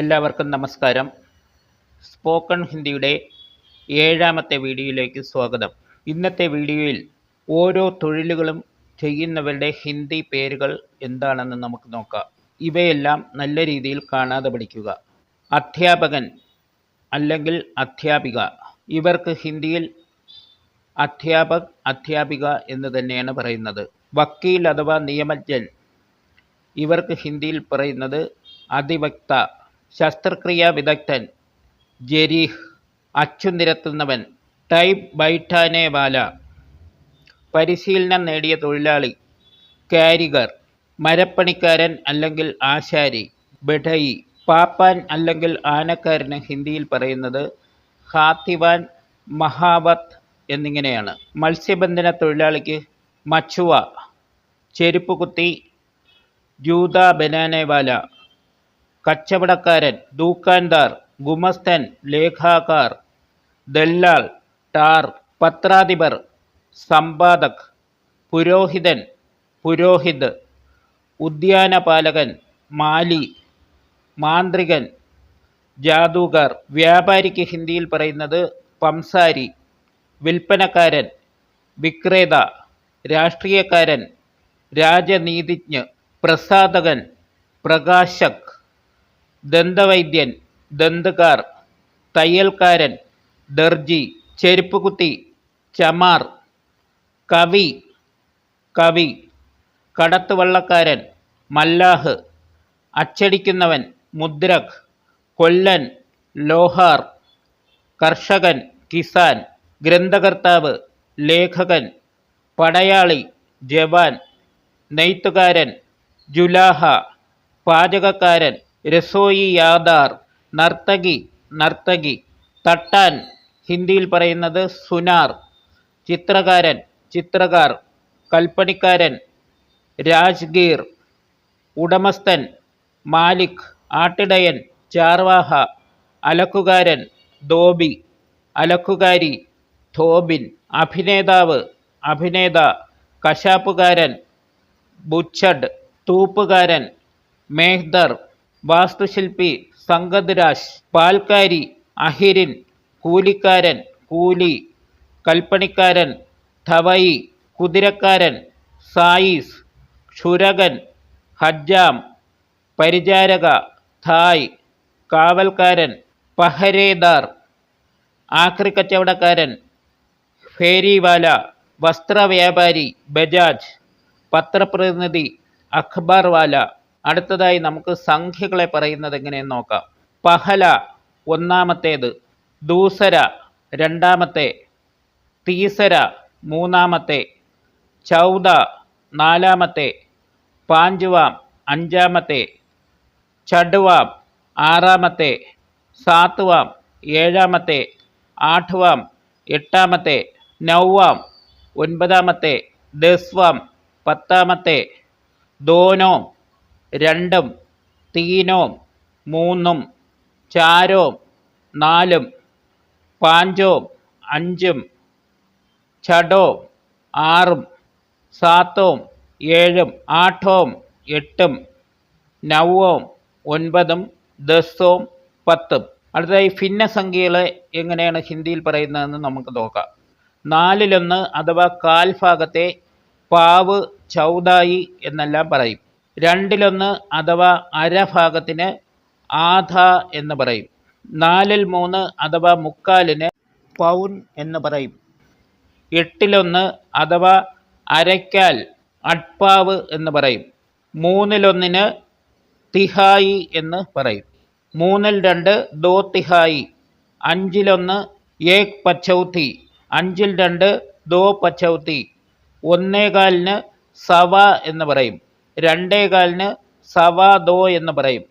എല്ലാവർക്കും നമസ്കാരം. സ്പോക്കൺ ഹിന്ദിയുടെ ഏഴാമത്തെ വീഡിയോയിലേക്ക് സ്വാഗതം. ഇന്നത്തെ വീഡിയോയിൽ ഓരോ തൊഴിലുകളും ചെയ്യുന്നവരുടെ ഹിന്ദി പേരുകൾ എന്താണെന്ന് നമുക്ക് നോക്കാം. ഇവയെല്ലാം നല്ല രീതിയിൽ കാണാതെ പഠിക്കുക. അധ്യാപകൻ അല്ലെങ്കിൽ അധ്യാപിക. ഇവർക്ക് ഹിന്ദിയിൽ അധ്യാപക് അധ്യാപിക എന്ന് തന്നെയാണ് പറയുന്നത്. വക്കീൽ അഥവാ നിയമജ്ഞൻ. ഇവർക്ക് ഹിന്ദിയിൽ പറയുന്നത് അതിവക്ത ശസ്ത്രക്രിയാ വിദഗ്ധൻ ജെരീഹ് അച്ചു നിരത്തുന്നവൻ ടൈപ്പ് ബൈഠാനെ പരിശീലനം നേടിയ തൊഴിലാളി കാരിഗർ മരപ്പണിക്കാരൻ അല്ലെങ്കിൽ ആശാരി ബെഡയി. പാപ്പാൻ അല്ലെങ്കിൽ ആനക്കാരന് ഹിന്ദിയിൽ പറയുന്നത് ഹാത്തിവാൻ മഹാവത്ത് എന്നിങ്ങനെയാണ്. മത്സ്യബന്ധന തൊഴിലാളിക്ക് മച്ചുവ ചെരുപ്പ് കുത്തി ജൂത ബനാനേവാല കച്ചവടക്കാരൻ ദൂക്കാൻദാർ ഗുമസ്തൻ ലേഖാകാർ ദല്ലാൾ ടാർ പത്രാധിപർ സമ്പാദക് പുരോഹിതൻ പുരോഹിത് ഉദ്യാനപാലകൻ മാലി മാന്ത്രികൻ ജാദൂകർ വ്യാപാരിക്ക് ഹിന്ദിയിൽ പറയുന്നത് പംസാരി വിൽപ്പനക്കാരൻ വിക്രേത രാഷ്ട്രീയക്കാരൻ രാജനീതിജ്ഞ് പ്രസാധകൻ പ്രകാശക്. ദന്തവൈദ്യൻ ദന്തകാർ തയ്യൽക്കാരൻ ദർജി ചെരുപ്പുകുത്തി ചമാർ കവി കവി കടത്തുവള്ളക്കാരൻ മല്ലാഹ് അച്ചടിക്കുന്നവൻ മുദ്രക് കൊല്ലൻ ലോഹാർ കർഷകൻ കിസാൻ ഗ്രന്ഥകർത്താവ് ലേഖകൻ പടയാളി ജവാൻ നെയ്ത്തുകാരൻ ജുലാഹ പാചകക്കാരൻ രസോയി യാദാർ നർത്തകി നർത്തകി തട്ടാൻ ഹിന്ദിയിൽ പറയുന്നത് സുനാർ ചിത്രകാരൻ ചിത്രകാർ കൽപ്പണിക്കാരൻ രാജ്ഗീർ ഉടമസ്ഥൻ മാലിക് ആട്ടിടയൻ ചാർവാഹ അലക്കുകാരൻ ധോബി അലക്കുകാരി ധോബിൻ അഭിനേതാവ് അഭിനേത കശാപ്പുകാരൻ ബുച്ചഡ് തൂപ്പുകാരൻ മേഹ്ദർ വാസ്തുശില്പി സംഗദ്രാജ് പാൽക്കാരി അഹിരിൻ കൂലിക്കാരൻ കൂലി കൽപ്പണിക്കാരൻ ധവയി കുതിരക്കാരൻ സായിസ് ക്ഷുരകൻ ഹജ്ജാം പരിചാരക ഥായ് കാവൽക്കാരൻ പഹരേദാർ ആക്രി കച്ചവടക്കാരൻ ഫേരിവാല വസ്ത്രവ്യാപാരി ബജാജ് പത്രപ്രതിനിധി അഖ്ബാർ വാല അടുത്തതായി നമുക്ക് സംഖ്യകളെ പറയുന്നത് എങ്ങനെയെന്ന് നോക്കാം. പഹല ഒന്നാമത്തേത് ദൂസര രണ്ടാമത്തെ തീസര മൂന്നാമത്തെ ചൗദ നാലാമത്തെ പാഞ്ചുവാം അഞ്ചാമത്തെ ചടുവാം ആറാമത്തെ സാത്തുവാം ഏഴാമത്തെ ആഠുവാം എട്ടാമത്തെ നൗവാം ഒൻപതാമത്തെ ദസ്വാം പത്താമത്തെ ദോനോം രണ്ടും തീനോം മൂന്നും ചാരോം നാലും പാഞ്ചോം അഞ്ചും ചടോം ആറും സാത്തോം ഏഴും ആഠോം എട്ടും നവോം ഒൻപതും ദസോം പത്തും. അടുത്തതായി ഭിന്നസംഖ്യകളെ എങ്ങനെയാണ് ഹിന്ദിയിൽ പറയുന്നതെന്ന് നമുക്ക് നോക്കാം. നാലിലൊന്ന് അഥവാ കാൽഭാഗത്തെ പാവ് ചൗദായി എന്നെല്ലാം പറയും. രണ്ടിലൊന്ന് അഥവാ അരഭാഗത്തിന് ആധ എന്ന് പറയും. നാലിൽ മൂന്ന് അഥവാ മുക്കാലിന് പൗൻ എന്ന് പറയും. എട്ടിലൊന്ന് അഥവാ അരയ്ക്കാൽ അട്പാവ് എന്ന് പറയും. മൂന്നിലൊന്നിന് തിഹായി എന്ന് പറയും. മൂന്നിൽ രണ്ട് ദോ തിഹായി. അഞ്ചിലൊന്ന് ഏക് പച്ചൗത്തി അഞ്ചിൽ രണ്ട് ദോ പച്ചൗത്തി ഒന്നേകാലിന് സവ എന്ന് പറയും. രണ്ടേകാലിന് സവാ ദോ എന്ന് പറയും.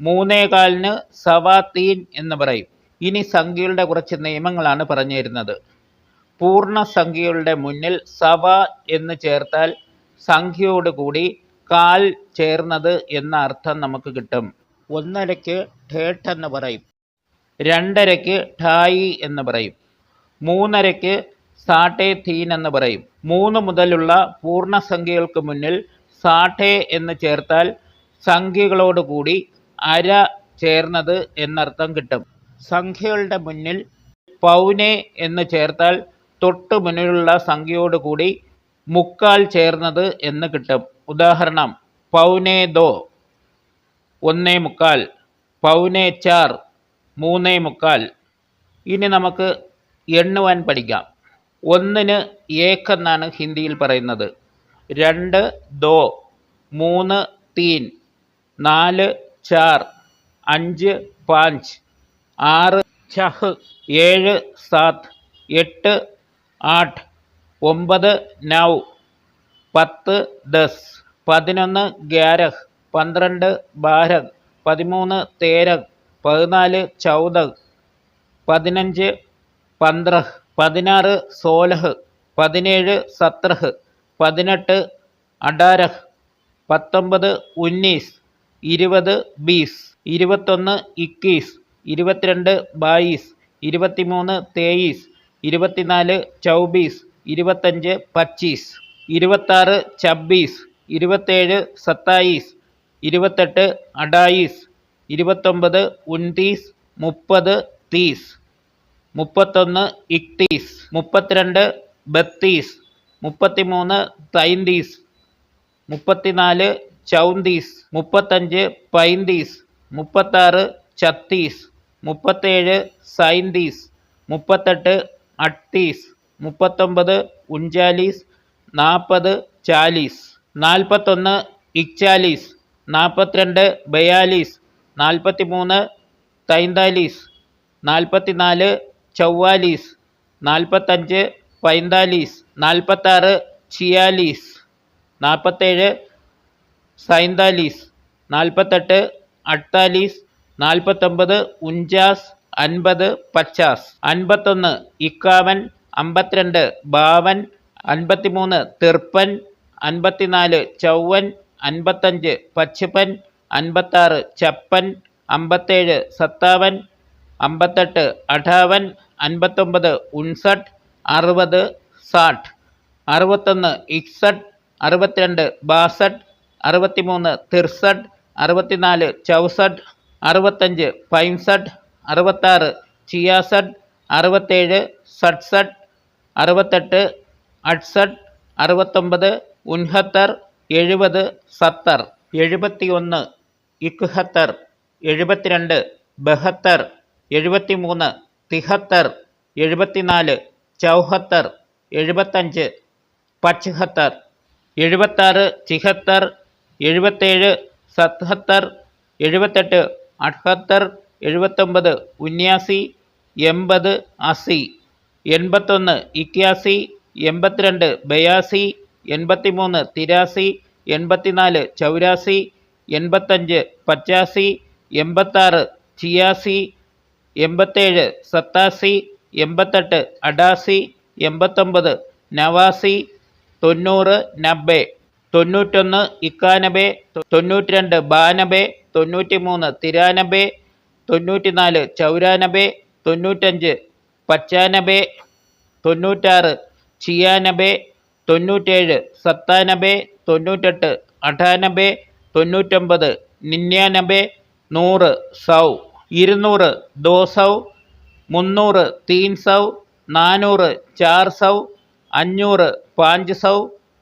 മൂന്നേകാലിന് സവാ തീൻ എന്ന് പറയും. ഇനി സംഖ്യകളുടെ കുറച്ച് നിയമങ്ങളാണ് പറഞ്ഞു തരുന്നത് പൂർണസംഖ്യകളുടെ മുന്നിൽ സവ എന്ന് ചേർത്താൽ സംഖ്യയോട് കൂടി കാൽ ചേർന്നത് എന്ന അർത്ഥം നമുക്ക് കിട്ടും. ഒന്നരയ്ക്ക് ഠേട്ട് എന്ന് പറയും. രണ്ടരയ്ക്ക് ഠായി എന്ന് പറയും. മൂന്നരയ്ക്ക് സാട്ടേ തീൻ എന്ന് പറയും. മൂന്ന് മുതലുള്ള പൂർണസംഖ്യകൾക്ക് മുന്നിൽ സാഠേ എന്ന് ചേർത്താൽ സംഖ്യകളോടുകൂടി അര ചേർന്നത് എന്നർത്ഥം കിട്ടും. സംഖ്യകളുടെ മുന്നിൽ പൗനെ എന്ന് ചേർത്താൽ തൊട്ടു മുന്നിലുള്ള സംഖ്യയോടുകൂടി മുക്കാൽ ചേർന്നത് എന്ന് കിട്ടും. ഉദാഹരണം പൗനേ ദോ ഒന്നേ മുക്കാൽ പൗനേ ചാർ മൂന്നേ മുക്കാൽ. ഇനി നമുക്ക് എണ്ണുവാൻ പഠിക്കാം. ഒന്നിന് ഏക്കെന്നാണ് ഹിന്ദിയിൽ പറയുന്നത്. രണ്ട് ദോ മൂന്ന് തീൻ നാല് ചാർ അഞ്ച് പാഞ്ച് ആറ് ഛഹ് ഏഴ് സാത്ത് എട്ട് ആട്ട് ഒമ്പത് നൗ പത്ത് ദസ് പതിനൊന്ന് ഗ്യാരഹ് പന്ത്രണ്ട് ബാരഹ് പതിമൂന്ന് തേരഹ് പതിനാല് ചൗദഹ് പതിനഞ്ച് പന്ത്രഹ് പതിനാറ് സോലഹ് പതിനേഴ് സത്രഹ്. പതിനെട്ട് അഡാരഹ് പത്തൊമ്പത് ഉന്നീസ് ഇരുപത് ബീസ് ഇരുപത്തൊന്ന് ഇക്കീസ് ഇരുപത്തിരണ്ട് ബായിസ് ഇരുപത്തിമൂന്ന് തേയീസ് ഇരുപത്തിനാല് ചൗബീസ് ഇരുപത്തഞ്ച് പച്ചീസ് ഇരുപത്താറ് ചബ്ബീസ് ഇരുപത്തേഴ് സത്തായിസ് ഇരുപത്തെട്ട് അഡായീസ് ഇരുപത്തൊമ്പത് ഉൻതീസ് മുപ്പത് തീസ് മുപ്പത്തൊന്ന് ഇക്തീസ് മുപ്പത്തിരണ്ട് ബത്തീസ് മുപ്പത്തിമൂന്ന് തൈന്തീസ് മുപ്പത്തിനാല് ചൗന്തീസ് മുപ്പത്തഞ്ച് പൈന്തീസ് മുപ്പത്താറ് ഛത്തീസ് മുപ്പത്തേഴ് സൈന്തീസ് മുപ്പത്തെട്ട് അട്ടീസ് മുപ്പത്തൊമ്പത് ഉഞ്ചാലീസ് നാൽപ്പത് ചാലീസ് നാൽപ്പത്തൊന്ന് ഇക്ചാലീസ് നാൽപ്പത്തിരണ്ട് ബയാലീസ് നാൽപ്പത്തി മൂന്ന് തൈന്താലീസ് നാൽപ്പത്തിനാല് ചൊവ്വാലീസ് നാൽപ്പത്തഞ്ച് പൈന്താലീസ് നാൽപ്പത്താറ് ചിയാലീസ് നാൽപ്പത്തേഴ് സൈന്താലീസ് നാൽപ്പത്തെട്ട് അട്ടാലീസ് നാൽപ്പത്തൊമ്പത് ഉഞ്ചാസ് അൻപത് പച്ചാസ്. അൻപത്തൊന്ന് ഇക്കാവൻ അമ്പത്തിരണ്ട് ബാവൻ അൻപത്തിമൂന്ന് തിർപ്പൻ അൻപത്തിനാല് ചൗവൻ അൻപത്തഞ്ച് പച്ചപ്പൻ അൻപത്താറ് ചപ്പൻ അമ്പത്തേഴ് സത്താവൻ അമ്പത്തെട്ട് അഠാവൻ അൻപത്തൊമ്പത് ഉൺസട്ട് അറുപത് സാട്ട്. അറുപത്തൊന്ന് ഇക്സട്ട്. അറുപത്തിരണ്ട് ബാസട്ട്. അറുപത്തിമൂന്ന് തിർസട്ട്. അറുപത്തിനാല് ചൗസട്ട്. അറുപത്തഞ്ച് പൈൻസട്ട്. അറുപത്താറ് ചിയാസട്ട്. അറുപത്തേഴ് സട്സട്ട്. അറുപത്തെട്ട് അട്സട്ട്. അറുപത്തൊമ്പത് ഉൻഹത്തർ. എഴുപത് സത്തർ. എഴുപത്തിയൊന്ന് ഇക്ഹത്തർ. എഴുപത്തിരണ്ട് ബഹത്തർ. എഴുപത്തിമൂന്ന് തിഹത്തർ. എഴുപത്തിനാല് ചൗഹത്തർ എഴുപത്തഞ്ച്. പച്ഹത്തർ എഴുപത്താറ്. ചിഹത്തർ എഴുപത്തേഴ്. സത്ഹത്തർ എഴുപത്തെട്ട്. അഠ്ഹത്തർ എഴുപത്തൊമ്പത്. ഉന്യാസി എൺപത്. അസി എൺപത്തൊന്ന്. ഇക്യാസി എൺപത്തിരണ്ട്. ബയാസി എൺപത്തിമൂന്ന്. തിരാസി എൺപത്തിനാല്. ചൗരാസി എൺപത്തഞ്ച്. പച്ചാസി എൺപത്താറ്. ചിയാസി എൺപത്തേഴ്. സത്താസി എൺപത്തെട്ട് അഡാസി എൺപത്തൊമ്പത് നവാസി തൊണ്ണൂറ് നബ്ബെ തൊണ്ണൂറ്റൊന്ന് ഇക്കാനബെ തൊണ്ണൂറ്റിരണ്ട് ബാനബെ തൊണ്ണൂറ്റിമൂന്ന് തിരാനബെ തൊണ്ണൂറ്റിനാല് ചൗരാനബെ തൊണ്ണൂറ്റഞ്ച് പച്ചാനബെ തൊണ്ണൂറ്റാറ് ചിയാനബെ തൊണ്ണൂറ്റേഴ് സത്താനബെ തൊണ്ണൂറ്റെട്ട് അഠാനബെ തൊണ്ണൂറ്റൊമ്പത് നിന്യാനബെ നൂറ് സൗ ഇരുന്നൂറ് ദോ സൗ മുന്നൂറ് തീൻ സൗ നാനൂറ് ചാർ സൗ അഞ്ഞൂറ് പാഞ്ച് സൗ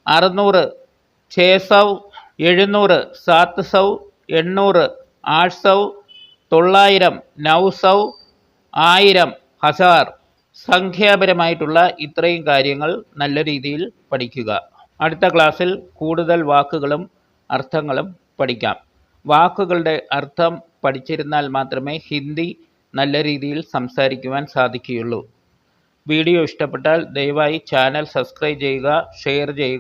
അറുന്നൂറ് ഛേ സൗ എഴുന്നൂറ് സാത്ത് സൗ എണ്ണൂറ് ആഷ് സൗ തൊള്ളായിരം നൗ സൗ ആയിരം ഹസാർ. സംഖ്യാപരമായിട്ടുള്ള ഇത്രയും കാര്യങ്ങൾ നല്ല രീതിയിൽ പഠിക്കുക. അടുത്ത ക്ലാസ്സിൽ കൂടുതൽ വാക്കുകളും അർത്ഥങ്ങളും പഠിക്കാം. വാക്കുകളുടെ അർത്ഥം പഠിച്ചിരുന്നാൽ മാത്രമേ ഹിന്ദി നല്ല രീതിയിൽ സംസാരിക്കുവാൻ സാധിക്കുകയുള്ളൂ. വീഡിയോ ഇഷ്ടപ്പെട്ടാൽ ദയവായി ചാനൽ സബ്സ്ക്രൈബ് ചെയ്യുക ഷെയർ ചെയ്യുക.